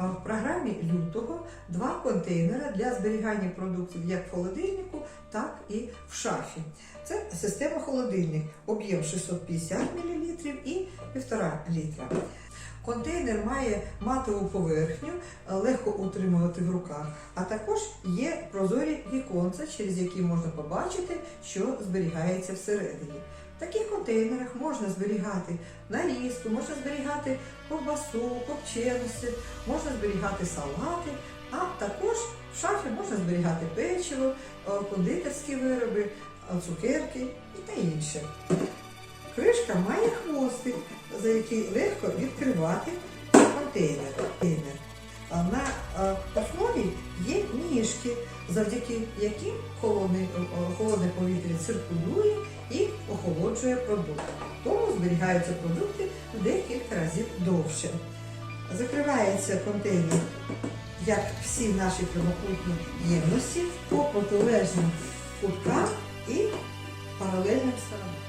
В програмі лютого два контейнери для зберігання продуктів як в холодильнику, так і в шафі. Це система холодильник, об'єм 650 мл і 1,5 літра. Контейнер має матову поверхню, е, легко утримувати в руках, а також є прозорі віконця, через які можна побачити, що зберігається всередині. Таких контейнерах можна зберігати нарізку, можна зберігати ковбасу, копченості, можна зберігати салати, а також в шафі можна зберігати печиво, е, кондитерські вироби, е, цукерки і та інше. Кришка має хвостик, за який легко відкривати контейнер. На е, основі є ніжки, завдяки яким холодне, е, повітря циркулює охолоджує продукт. Тому зберігаються продукти декілька разів довше. Закривається контейнер, як всі наші прямокутні ємності, по протилежним куткам і паралельним сторонам.